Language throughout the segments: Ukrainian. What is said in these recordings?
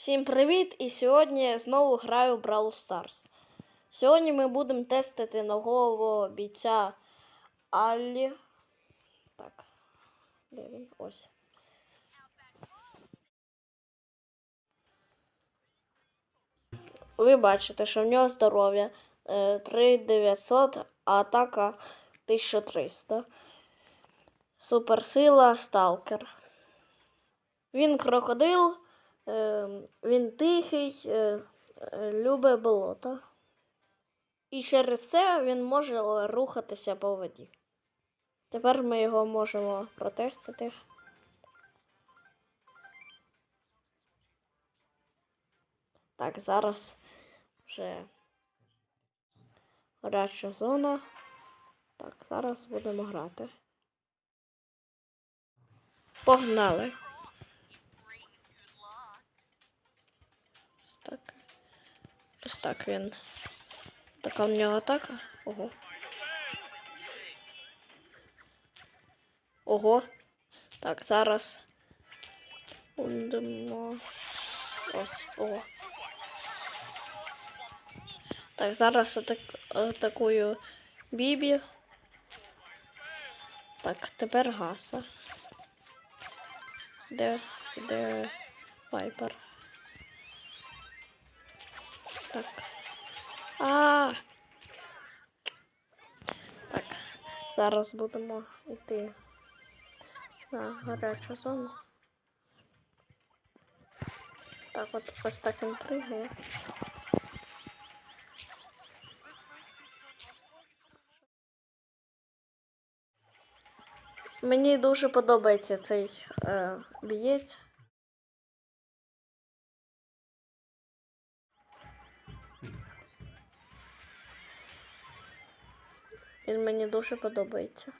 Всім привіт! І сьогодні я знову граю в Brawl Stars. Сьогодні ми будемо тестити нового бійця Аллі. Так. Де він? Ось. Ви бачите, що в нього здоров'я е, 3900, а атака 1300. Суперсила Сталкер. Він крокодил, е, він тихий, е, е, любить болото. І через це він може рухатися по воді. Тепер ми його можемо протестити. Так, зараз вже гаряча зона. Так, зараз будемо грати. Погнали. Ось так він. Така в нього атака. Ого. Ого. Так, зараз. Будемо. Ось, ого. Так, зараз атак... атакую Бібі. Так, тепер гаса. Де, де вайпер? Так. А. Так, зараз будемо йти на гарячу зону. Так, от ось так він пригає. Мені дуже подобається цей е, бієць. Він мені дуже подобається.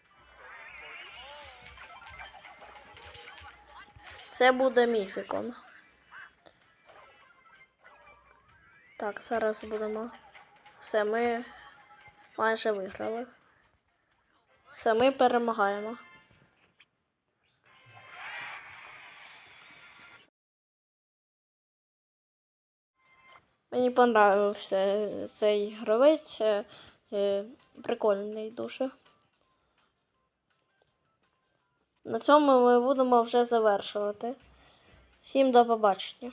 Це буде міфіком. Так, зараз будемо. Все, ми майже виграли. Все, ми перемагаємо. Мені понравився цей гравець. Е, Прикольний дуже. На цьому ми будемо вже завершувати. Всім до побачення.